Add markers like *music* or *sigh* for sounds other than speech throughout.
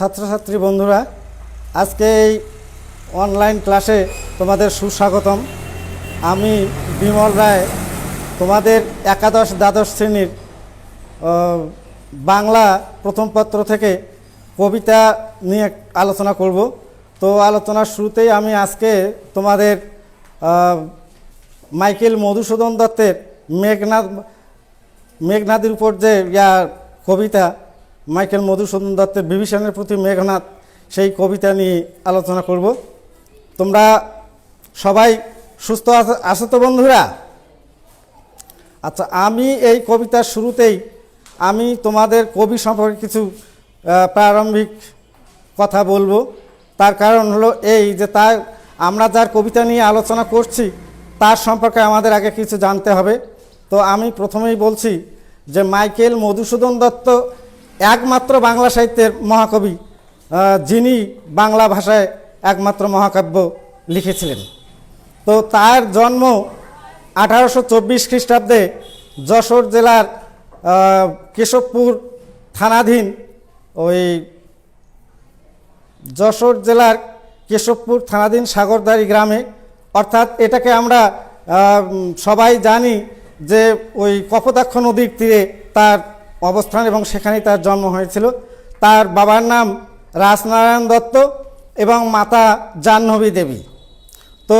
ছাত্রছাত্রী বন্ধুরা, আজকে এই অনলাইন ক্লাসে তোমাদের সুস্বাগতম। আমি বিমল রায়, তোমাদের একাদশ দ্বাদশ শ্রেণির বাংলা প্রথম পত্র থেকে কবিতা নিয়ে আলোচনা করব। তো আলোচনার শুরুতেই আমি আজকে তোমাদের মাইকেল মধুসূদন দত্তের মেঘনাথ মেঘনাদের উপর যে ইয়ার কবিতা মাইকেল মধুসূদন দত্তের বিভীষণের প্রতি মেঘনাথ সেই কবিতা নিয়ে আলোচনা করব। তোমরা সবাই সুস্থ আছো- তো বন্ধুরা? আচ্ছা আমি এই কবিতার শুরুতেই আমি তোমাদের কবি সম্পর্কে কিছু প্রারম্ভিক কথা বলব। তার কারণ হলো এই যে তার, আমরা যার কবিতা নিয়ে আলোচনা করছি, তার সম্পর্কে আমাদের আগে কিছু জানতে হবে। তো আমি প্রথমেই বলছি যে মাইকেল মধুসূদন দত্ত একমাত্র বাংলা সাহিত্যের মহাকবি যিনি বাংলা ভাষায় একমাত্র মহাকাব্য লিখেছিলেন। তো তার জন্ম আঠারোশো চব্বিশ খ্রিস্টাব্দে যশোর জেলার কেশবপুর থানাধীন ওই যশোর জেলার কেশবপুর থানাধীন সাগরদারি গ্রামে। অর্থাৎ এটাকে আমরা সবাই জানি যে ওই কপোতাক্ষ নদীর তীরে তার অবস্থান এবং সেখানেই তার জন্ম হয়েছিল। তার বাবার নাম রাজনারায়ণ দত্ত এবং মাতা জাহ্নবী দেবী। তো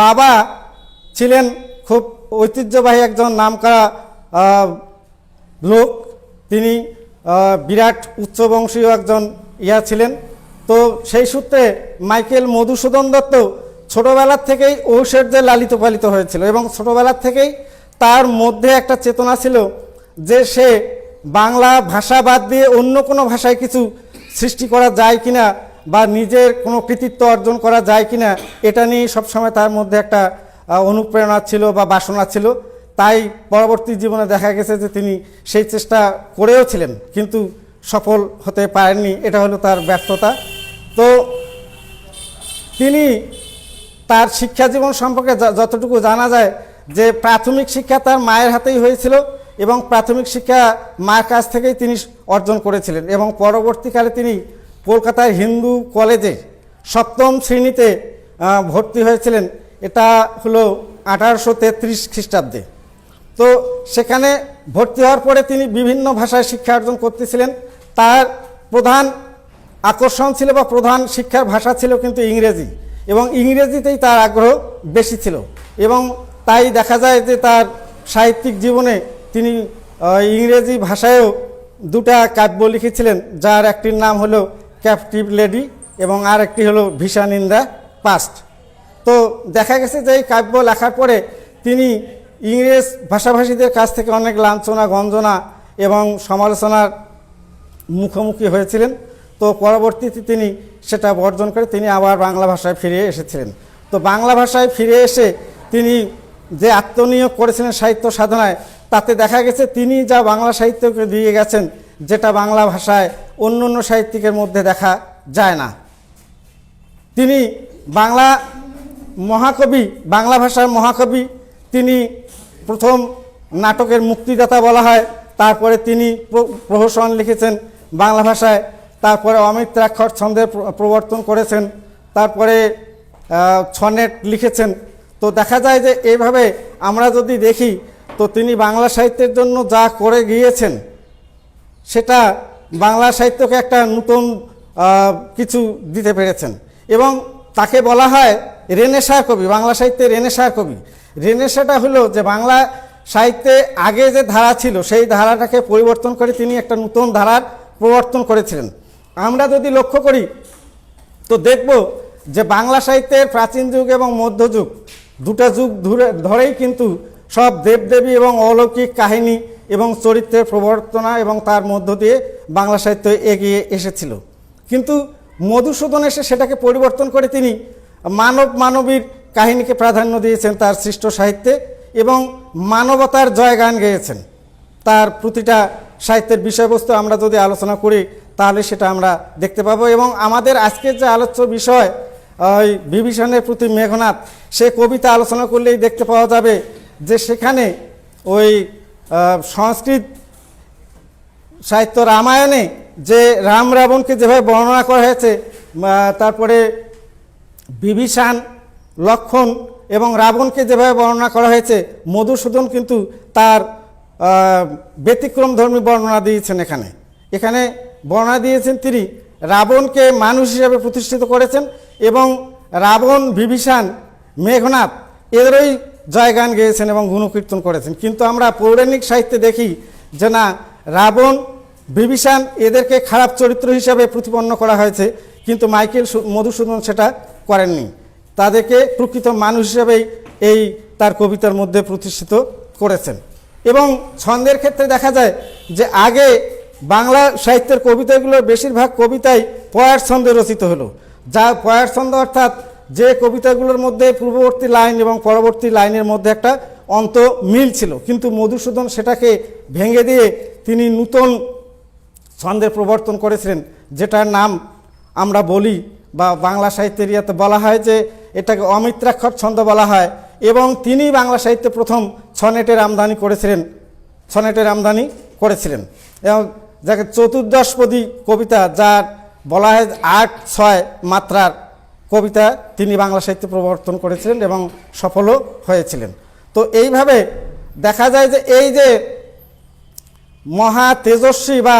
বাবা ছিলেন খুব ঐতিহ্যবাহী একজন নামকরা লোক। তিনি বিরাট উচ্চবংশীয় একজন ইয়া ছিলেন। তো সেই সূত্রে মাইকেল মধুসূদন দত্ত ছোটোবেলার থেকেই ঔষধে লালিত পালিত হয়েছিল এবং ছোটোবেলার থেকেই তার মধ্যে একটা চেতনা ছিল যে সে বাংলা ভাষা বাদ দিয়ে অন্য কোনো ভাষায় কিছু সৃষ্টি করা যায় কিনা বা নিজের কোনো কৃতিত্ব অর্জন করা যায় কিনা, এটা নিয়ে সবসময় তার মধ্যে একটা অনুপ্রেরণা ছিল বা বাসনা ছিল। তাই পরবর্তী জীবনে দেখা গেছে যে তিনি সেই চেষ্টা করেও ছিলেন, কিন্তু সফল হতে পারেননি, এটা হলো তার ব্যর্থতা। তো তিনি তার শিক্ষা জীবন সম্পর্কে যতটুকু জানা যায় যে প্রাথমিক শিক্ষা তার মায়ের হাতেই হয়েছিল। এবং প্রাথমিক শিক্ষা মায়ের কাছ থেকেই তিনি অর্জন করেছিলেন এবং পরবর্তীকালে তিনি কলকাতার হিন্দু কলেজে সপ্তম শ্রেণীতে ভর্তি হয়েছিলেন। এটা হলো আঠারোশো তেত্রিশ খ্রিস্টাব্দে। তো সেখানে ভর্তি হওয়ার পরে তিনি বিভিন্ন ভাষায় শিক্ষা অর্জন করতেছিলেন। তার প্রধান আকর্ষণ ছিল বা প্রধান শিক্ষার ভাষা ছিল কিন্তু ইংরেজি এবং ইংরেজিতেই তার আগ্রহ বেশি ছিল এবং তাই দেখা যায় যে তার সাহিত্যিক জীবনে তিনি ইংরেজি ভাষায়ও দুটা কাব্য লিখেছিলেন, যার একটির নাম হলো ক্যাপটিভ লেডি এবং আর একটি হলো ভিশান ইন দ্য পাস্ট তো দেখা গেছে যে এই কাব্য লেখার পরে তিনি ইংরেজ ভাষাভাষীদের কাছ থেকে অনেক লাঞ্ছনা, গঞ্জনা এবং সমালোচনার মুখোমুখি হয়েছিলেন। তো পরবর্তীতে তিনি সেটা বর্জন করে তিনি আবার বাংলা ভাষায় ফিরে এসেছিলেন। তো বাংলা ভাষায় ফিরে এসে তিনি যে আত্মনিয়োগ করেছিলেন সাহিত্য সাধনায় তাতে দেখা গেছে তিনি যা বাংলা সাহিত্যকে দিয়ে গেছেন, যেটা বাংলা ভাষায় অন্য অন্য সাহিত্যিকের মধ্যে দেখা যায় না। তিনি বাংলা মহাকবি, বাংলা ভাষার মহাকবি, তিনি প্রথম নাটকের মুক্তিদাতা বলা হয়, তারপরে তিনি প্রহসন লিখেছেন বাংলা ভাষায়, তারপরে অমিত্রাক্ষর ছন্দের প্রবর্তন করেছেন, তারপরে ছনেট লিখেছেন। তো দেখা যায় যে এইভাবে আমরা যদি দেখি তো তিনি বাংলা সাহিত্যের জন্য যা করে গিয়েছেন, সেটা বাংলা সাহিত্যকে একটা নতুন কিছু দিতে পেরেছেন। এবং তাকে বলা হয় রেনেসার কবি, বাংলা সাহিত্যে রেনেসার কবি। রেনেসাটা হলো যে বাংলা সাহিত্যে আগে যে ধারা ছিল, সেই ধারাটাকে পরিবর্তন করে তিনি একটা নতুন ধারার প্রবর্তন করেছিলেন। আমরা যদি লক্ষ্য করি, তো দেখব যে বাংলা সাহিত্যের প্রাচীন যুগ এবং মধ্যযুগ দুটা যুগ ধরে, ধরেই কিন্তু সব দেবদেবী এবং অলৌকিক কাহিনী এবং চরিত্রের প্রবর্তনা এবং তার মধ্য দিয়ে বাংলা সাহিত্য এগিয়ে এসেছিল। কিন্তু মধুসূদন এসে সেটাকে পরিবর্তন করে তিনি মানব মানবীর কাহিনীকে প্রাধান্য দিয়েছেন তার সৃষ্ট সাহিত্যে এবং মানবতার জয়গান গেয়েছেন। তার প্রতিটা সাহিত্যের বিষয়বস্তু আমরা যদি আলোচনা করি, তাহলে সেটা আমরা দেখতে পাবো এবং আমাদের আজকের যে আলোচ্য বিষয়, ওই বিভীষণের প্রতি মেঘনাথ, সে কবিতা আলোচনা করলেই দেখতে পাওয়া যাবে সেখানে ওই সংস্কৃত সাহিত্য রামায়ণে যে রাম রাবণকে যেভাবে বর্ণনা করা হয়েছে তারপরে বিভীষণ, লক্ষণ এবং রাবণকে যেভাবে বর্ণনা করা হয়েছে, মধুসূদন কিন্তু তার ব্যতিক্রম ধর্মী বর্ণনা দিয়েছেন এখানে। এখানে বর্ণনা দিয়েছেন তিনি রাবণকে মানুষ হিসাবে প্রতিষ্ঠিত করেছেন এবং রাবণ, বিভীষণ মেঘনাথ এদেরই জয়গান গেয়েছেন এবং গুণকীর্তন করেছেন। কিন্তু আমরা পৌরাণিক সাহিত্যে দেখি যে না, রাবণ, বিভীষণ এদেরকে খারাপ চরিত্র হিসাবে প্রতিপন্ন করা হয়েছে, কিন্তু মাইকেল মধুসূদন সেটা করেননি। তাদেরকে প্রকৃত মানুষ হিসেবেই এই তার কবিতার মধ্যে প্রতিষ্ঠিত করেছেন। এবং ছন্দের ক্ষেত্রে দেখা যায় যে আগে বাংলা সাহিত্যের কবিতাগুলোর বেশিরভাগ কবিতাই পয়ার ছন্দে রচিত হলো। যা পয়ার ছন্দ অর্থাৎ যে কবিতাগুলোর মধ্যে পূর্ববর্তী লাইন এবং পরবর্তী লাইনের মধ্যে একটা অন্ত মিল ছিল। কিন্তু মধুসূদন সেটাকে ভেঙে দিয়ে তিনি নূতন ছন্দের প্রবর্তন করেছিলেন, যেটার নাম আমরা বলি বা বাংলা সাহিত্যের ইয়াতে বলা হয় যে এটাকে অমিত্রাক্ষর ছন্দ বলা হয় এবং তিনি বাংলা সাহিত্যে প্রথম ছনেটের আমদানি করেছিলেন, ছনেটের আমদানি করেছিলেন। এবং যাকে চতুর্দশপদী কবিতা, যার বলা হয় আট ছয় মাত্রার কবিতা তিনি বাংলা সাহিত্যে প্রবর্তন করেছিলেন এবং সফলও হয়েছিলেন। তো এইভাবে দেখা যায় যে এই যে মহা তেজস্বী বা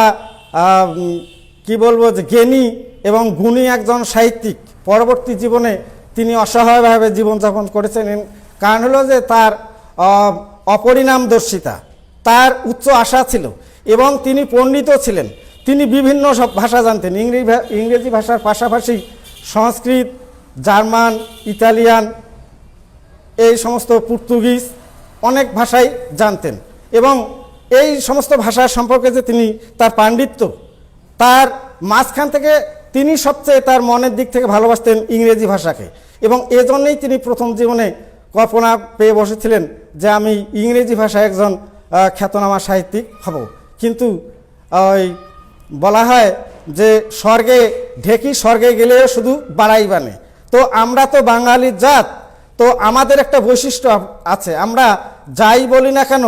কি বলব যে জ্ঞানী এবং গুণী একজন সাহিত্যিক পরবর্তী জীবনে তিনি অসহায়ভাবে জীবনযাপন করেছেন। কারণ হলো যে তার অপরিণামদর্শিতা, তার উচ্চ আশা ছিল এবং তিনি পণ্ডিতও ছিলেন। তিনি বিভিন্ন সব ভাষা জানতেন। ইংরেজি ইংরেজি ভাষার পাশাপাশি সংস্কৃত, জার্মান, ইতালিয়ান, এই সমস্ত পর্তুগিজ অনেক ভাষাই জানতেন এবং এই সমস্ত ভাষা সম্পর্কে যে তিনি তার পাণ্ডিত্য, তার মাঝখান থেকে তিনি সবচেয়ে তার মনের দিক থেকে ভালোবাসতেন ইংরেজি ভাষাকে এবং এজন্যই তিনি প্রথম জীবনে কল্পনা পেয়ে বসেছিলেন যে আমি ইংরেজি ভাষায় একজন খ্যাতনামা সাহিত্যিক হব। কিন্তু ওই বলা হয় যে স্বর্গে, ঢেকি স্বর্গে গেলেও শুধু বাড়াই বানে। তো আমরা তো বাঙালির জাত, তো আমাদের একটা বৈশিষ্ট্য আছে। আমরা যাই বলি না কেন,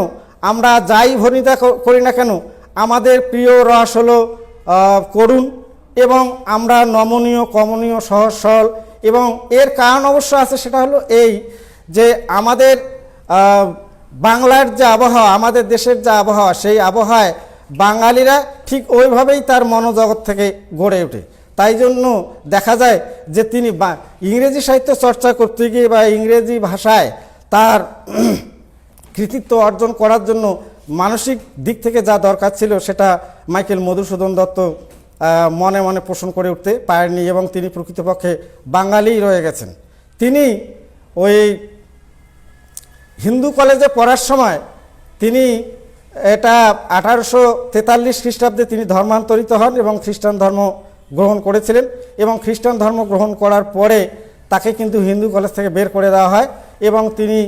আমরা যাই ভনিতা করি না কেন, আমাদের প্রিয় রস হলো করুণ এবং আমরা নমনীয়, কমনীয়, সহজ, সরল এবং এর কারণ অবশ্য আছে সেটা হলো এই যে আমাদের বাংলার যে আবহাওয়া, আমাদের দেশের যে আবহাওয়া, সেই আবহাওয়ায় বাঙালিরা ঠিক ওইভাবেই তার মনোজগৎ থেকে গড়ে ওঠে। তাই জন্য দেখা যায় যে তিনি ইংরেজি সাহিত্য চর্চা করতে গিয়ে বা ইংরেজি ভাষায় তার *clears throat* কৃতিত্ব অর্জন করার জন্য মানসিক দিক থেকে যা দরকার ছিল সেটা মাইকেল মধুসূদন দত্ত মনে মনে পোষণ করে উঠতে পারেননি এবং তিনি প্রকৃতপক্ষে বাঙালিই রয়ে গেছেন। তিনি ওই হিন্দু কলেজে পড়ার সময় তিনি এটা আঠারোশো তেতাল্লিশ খ্রিস্টাব্দে তিনি ধর্মান্তরিত হন এবং খ্রিস্টান ধর্ম গ্রহণ করেছিলেন এবং খ্রিস্টান ধর্ম গ্রহণ করার পরে তাকে কিন্তু হিন্দু কলেজ থেকে বের করে দেওয়া হয় এবং তিনি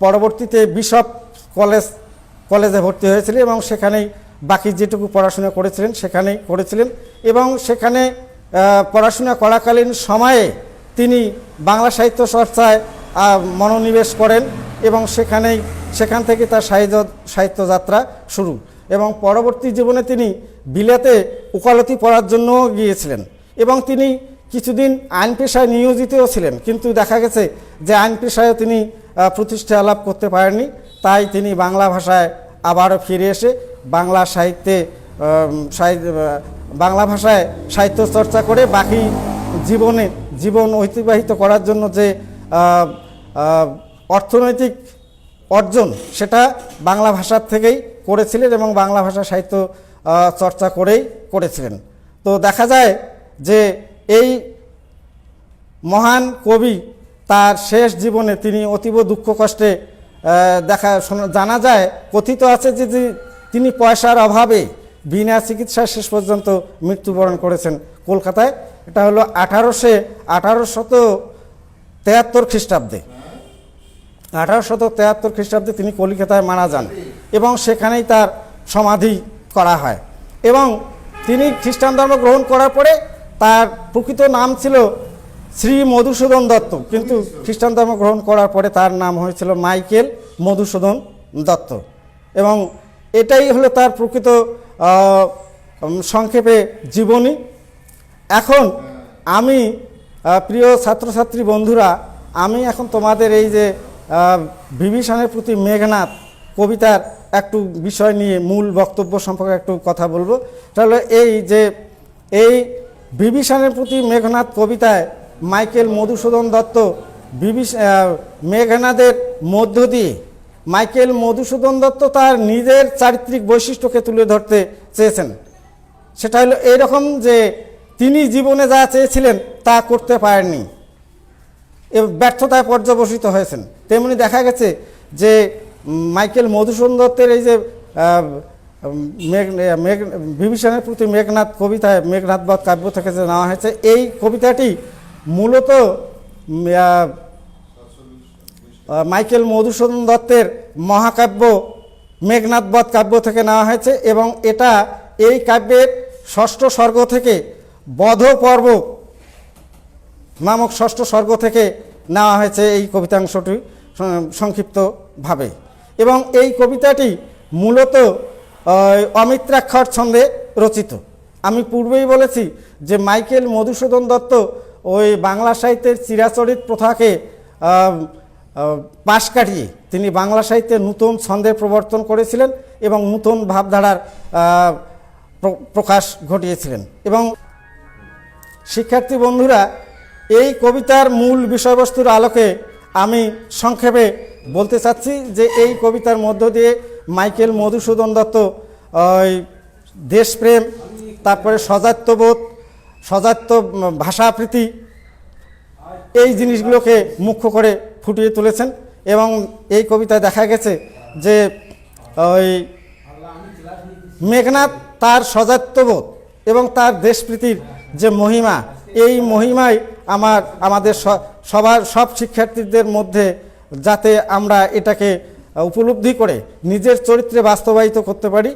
পরবর্তীতে বিশপ কলেজ, কলেজে ভর্তি হয়েছিলেন এবং সেখানেই বাকি যেটুকু পড়াশোনা করেছিলেন সেখানেই করেছিলেন এবং সেখানে পড়াশোনা করাকালীন সময়ে তিনি বাংলা সাহিত্য চর্চায় মনোনিবেশ করেন। এবং সেখানেই সেখান থেকে তার সাহিত্য সাহিত্যযাত্রা শুরু এবং পরবর্তী জীবনে তিনি বিলেতে ওকালতি পড়ার জন্যও গিয়েছিলেন এবং তিনি কিছুদিন আইন পেশায় নিয়োজিতও ছিলেন। কিন্তু দেখা গেছে যে আইন পেশায়ও তিনি প্রতিষ্ঠা লাভ করতে পারেননি। তাই তিনি বাংলা ভাষায় আবারও ফিরে এসে বাংলা সাহিত্যে বাংলা ভাষায় সাহিত্য চর্চা করে বাকি জীবনে, জীবন অতিবাহিত করার জন্য যে অর্থনৈতিক অর্জন সেটা বাংলা ভাষার থেকেই করেছিলেন এবং বাংলা ভাষা সাহিত্য চর্চা করেই করেছিলেন। তো দেখা যায় যে এই মহান কবি তার শেষ জীবনে তিনি অতীব দুঃখ কষ্টে দেখা জানা যায়, কথিত আছে যে তিনি পয়সার অভাবে বিনা চিকিৎসায় শেষ পর্যন্ত মৃত্যুবরণ করেছেন কলকাতায়। এটা হলো আঠারোশে আঠারোশত তেহাত্তর খ্রিস্টাব্দে। আঠারোশত তেহাত্তর খ্রিস্টাব্দে তিনি কলিকাতায় মারা যান এবং সেখানেই তার সমাধি করা হয়। এবং তিনি খ্রিস্টান ধর্ম গ্রহণ করার পরে তার প্রকৃত নাম ছিল শ্রী মধুসূদন দত্ত। কিন্তু খ্রিস্টান ধর্ম গ্রহণ করার পরে তার নাম হয়েছিল মাইকেল মধুসূদন দত্ত। এবং এটাই হলো তার প্রকৃত সংক্ষেপে জীবনী। এখন আমি প্রিয় ছাত্রছাত্রী বন্ধুরা, আমি এখন তোমাদের এই যে বিভীষণের প্রতি মেঘনাথ কবিতার একটু বিষয় নিয়ে মূল বক্তব্য সম্পর্কে একটু কথা বলব। তাহলে এই যে, এই বিভীষণের প্রতি মেঘনাথ কবিতায় মাইকেল মধুসূদন দত্ত বিভীষ মেঘনাদের মধ্য দিয়ে, মাইকেল মধুসূদন দত্ত তার নিজের চারিত্রিক বৈশিষ্ট্যকে তুলে ধরতে চেয়েছেন। সেটা হলো এইরকম যে, তিনি জীবনে যা চেয়েছিলেন তা করতে পারেননি। ব্যর্থতায় পর্যবসিত হয়েছেন। তেমনি দেখা গেছে যে মাইকেল মধুসূদন দত্তের এই যে মেঘ বিভীষণের প্রতি মেঘনাথ কবিতায় মেঘনাথ বধ কাব্য থেকে যে নেওয়া হয়েছে, এই কবিতাটি মূলত মাইকেল মধুসূদন দত্তের মহাকাব্য মেঘনাথ বধ কাব্য থেকে নেওয়া হয়েছে এবং এটা এই কাব্যের ষষ্ঠ স্বর্গ থেকে বধ পর্ব নামক ষষ্ঠ স্বর্গ থেকে নেওয়া হয়েছে এই কবিতাংশটি সংক্ষিপ্তভাবে। এবং এই কবিতাটি মূলত অমিত্রাক্ষর ছন্দে রচিত। আমি পূর্বেই বলেছি যে মাইকেল মধুসূদন দত্ত ওই বাংলা সাহিত্যের চিরাচরিত প্রথাকে পাশ কাটিয়ে তিনি বাংলা সাহিত্যে নূতন ছন্দের প্রবর্তন করেছিলেন এবং নূতন ভাবধারার প্র- প্রকাশ ঘটিয়েছিলেন। এবং শিক্ষার্থী বন্ধুরা এই কবিতার মূল বিষয়বস্তুর আলোকে আমি সংক্ষেপে বলতে চাচ্ছি যে এই কবিতার মধ্য দিয়ে মাইকেল মধুসূদন দত্ত, ওই দেশপ্রেম, তারপরে সজাত্যবোধ, সজাত্য ভাষাপ্রীতি, এই জিনিসগুলোকে মুখ্য করে ফুটিয়ে তুলেছেন এবং এই কবিতায় দেখা গেছে যে ওই মেঘনাথ তার সজাত্যবোধ এবং তার দেশপ্রীতির যে মহিমা এই মহিমাই আমার, আমাদের সবার, সব শিক্ষার্থীদের মধ্যে যাতে আমরা এটাকে উপলব্ধি করে নিজের চরিত্রে বাস্তবায়িত করতে পারি।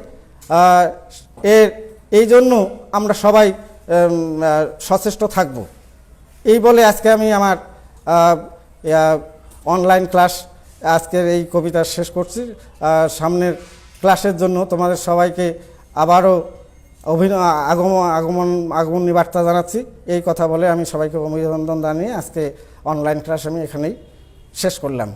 এর, এই জন্য আমরা সবাই সচেষ্ট থাকব। এই বলে আজকে আমি আমার অনলাইন ক্লাস আজকের এই কবিতা শেষ করছি। সামনের ক্লাসের জন্য তোমাদের সবাইকে আবারও অভিন আগমন আগমন, আগমনী বার্তা জানাচ্ছি। এই কথা বলে আমি সবাইকে অভিনন্দন জানিয়ে আজকে অনলাইন ক্লাস আমি এখানেই শেষ করলাম।